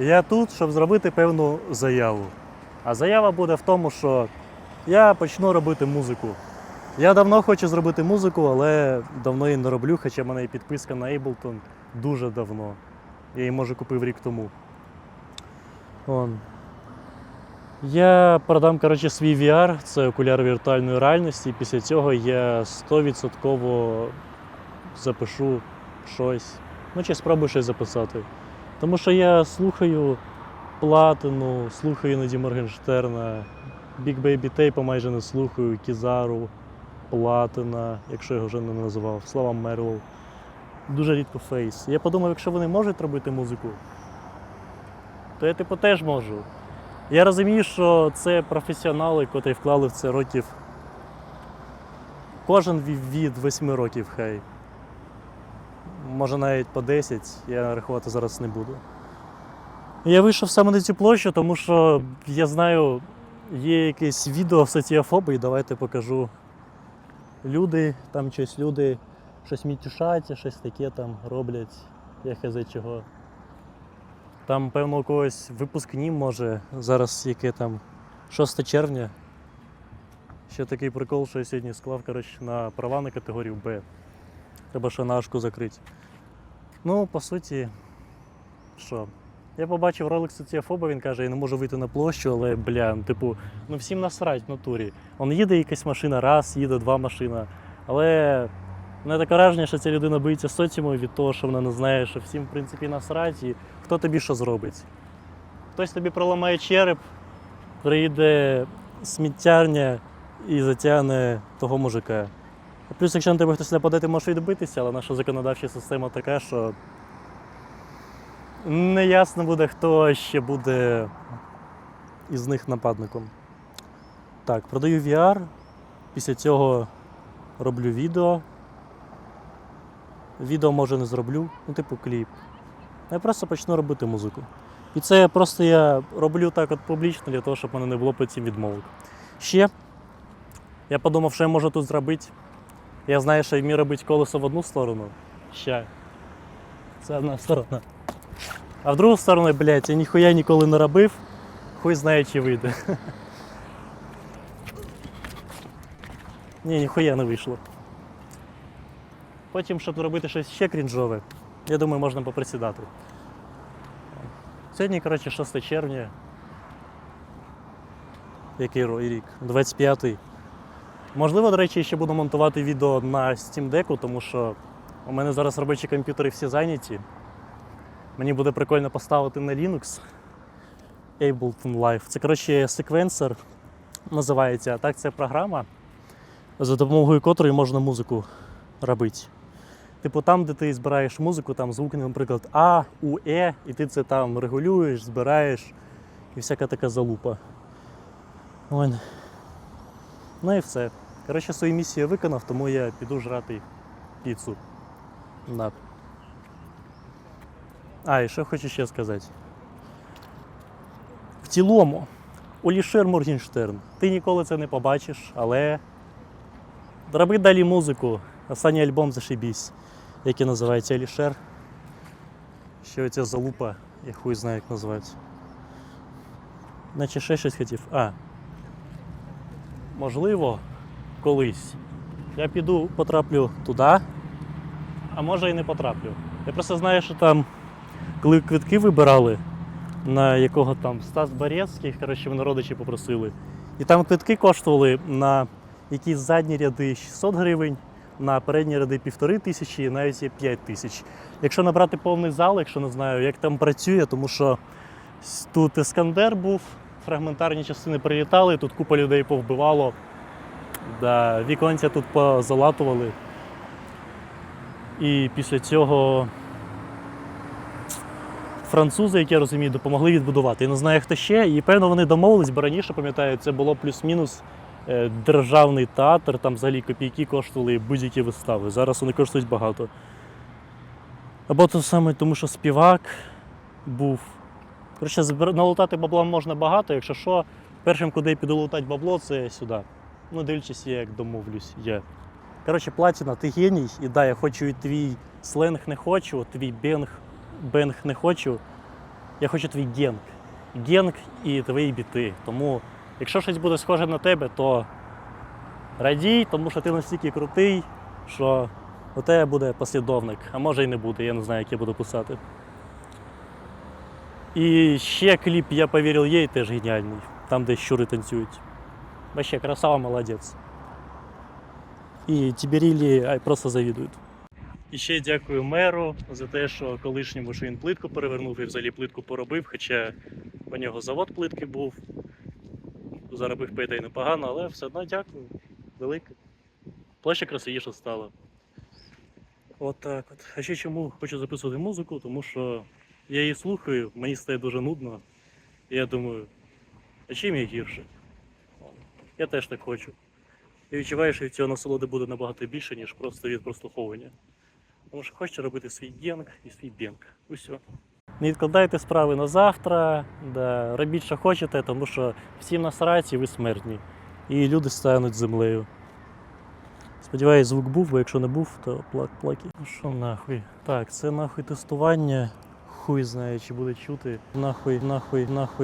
Я тут, щоб зробити певну заяву. А заява буде в тому, що я почну робити музику. Я давно хочу зробити музику, але давно її не роблю, хоча в мене є підписка на Ableton дуже давно. Я її може купив рік тому. Вон. Я продам коротше, свій VR, це окуляр віртуальної реальності. і Після цього я 100% запишу щось. Ну, чи спробую щось записати. Тому що я слухаю Платину, слухаю іноді Моргенштерна, Big Baby Tape майже не слухаю, Кізару, Платина, якщо його вже не називав, Слава Мерлоу. Дуже рідко фейс. Я подумав, якщо вони можуть робити музику, то я типу теж можу. Я розумію, що це професіонали, котрі вклали в це років. Кожен від 8 років хай. Може навіть по 10, я рахувати зараз не буду. Я вийшов саме на цю площу, тому що я знаю, є якесь відео в соціофобії, давайте покажу. Люди, там щось люди щось мітюшать, щось таке там роблять, я хз чого. Там, певно, у когось випускні може, зараз яке там 6 червня. Ще такий прикол, що я сьогодні склав коротше, на права на категорію Б. Треба ще нашку закрити. Ну, по суті, що? Я побачив ролик соціофоба, він каже, я не можу вийти на площу, але бля, ну, типу, ну всім насрать в натурі. Он їде якась машина, раз, їде два машина. Але мене таке враження, що ця людина боїться соціуму від того, що вона не знає, що всім, в принципі, насрать, і хто тобі що зробить. Хтось тобі проламає череп, приїде сміттярня і затягне того мужика. Плюс, якщо на тебе хтось нападе, ти можеш відбитися, але наша законодавча система така, що неясно буде, хто ще буде із них нападником. Так, продаю VR, після цього роблю відео. Відео може не зроблю, ну, типу кліп. Я просто почну робити музику. І це просто я роблю так от публічно для того, щоб мене не було потім відмовок. Ще я подумав, що я можу тут зробити. Я знаю, що вмію робити колесо в одну сторону. Ще. Це одна сторона. А в другу сторону, блядь, я ніхуя ніколи не робив. Хуй знає, чи вийде. Ні, ніхуя не вийшло. Потім, щоб зробити щось ще крінжове, я думаю, можна поприсідати. Сьогодні, коротше, 6 червня. Який рік? 25-й. Можливо, до речі, ще буду монтувати відео на Steam Deck, тому що у мене зараз робочі комп'ютери всі зайняті. Мені буде прикольно поставити на Linux Ableton Live. Це, коротше, секвенсор називається. Так це програма, за допомогою котрої можна музику робити. Типу там, де ти збираєш музику, там звуки, наприклад, А, У, Е, і ти це там регулюєш, збираєш і всяка така залупа. Ой. Ну і все. Коротше, свою місію виконав, тому я піду жрати піцу. Да. А, і що хочу ще сказати. В цілому, Олішер Моргенштерн, ти ніколи це не побачиш, але роби далі музику. Останній альбом зашибісь, який називається Алішер. Ще оця залупа, я хуй знаю, як називається. Наче ще щось хотів. А. Можливо, колись. Я піду, потраплю туди, а може і не потраплю. Я просто знаю, що там, коли квитки вибирали, на якого там Стас Борецький, коротше, мене родичі попросили. І там квитки коштували на якісь задні ряди 600 гривень, на передні ряди півтори тисячі, і навіть є 5 тисяч. Якщо набрати повний зал, якщо не знаю, як там працює, тому що тут Іскандер був, фрагментарні частини прилітали, тут купа людей повбивало. Да, віконця тут позалатували. І після цього французи, які я розумію, допомогли відбудувати. Я не знаю, хто ще. І певно вони домовились, бо раніше, пам'ятаю, це було плюс-мінус е, державний театр, там взагалі копійки коштували будь-які вистави. Зараз вони коштують багато. Або то саме тому, що співак був. Коротше, налутати бабла можна багато, якщо що, першим, куди піду лутати бабло, це сюди. Ну, дивлячись, я як домовлюсь. Я. Коротше, платіна, ти геній, і да, я хочу і твій сленг не хочу, твій бенг, бенг не хочу. Я хочу твій генг. Генг і твої біти. Тому, якщо щось буде схоже на тебе, то радій, тому що ти настільки крутий, що у тебе буде послідовник, а може і не буде, я не знаю, як я буду писати. І ще кліп Я повірив їй теж геніальний, там, де щури танцюють. Вообще, красава, молодець. І Тіберілі просто завідують. І ще дякую меру за те, що колишньому що він плитку перевернув і взагалі плитку поробив, хоча у нього завод плитки був. Заробив по ідеї непогано, але все одно дякую. Велике. Площа красивіша стала. От так от. А ще чому хочу записувати музику, тому що я її слухаю, мені стає дуже нудно. І я думаю, а чим я гірше? Я теж так хочу. І відчуваю, що від цього насолоди буде набагато більше, ніж просто від прослуховування. Тому що хочеться робити свій генг і свій бенг. Усьо. Не відкладайте справи на завтра, да, робіть, що хочете, тому що всім насраці ви смертні. І люди стануть землею. Сподіваюсь, звук був, бо якщо не був, то плак-плаки. Ну що нахуй? Так, це нахуй тестування. Хуй знає, чи буде чути. Нахуй, нахуй, нахуй.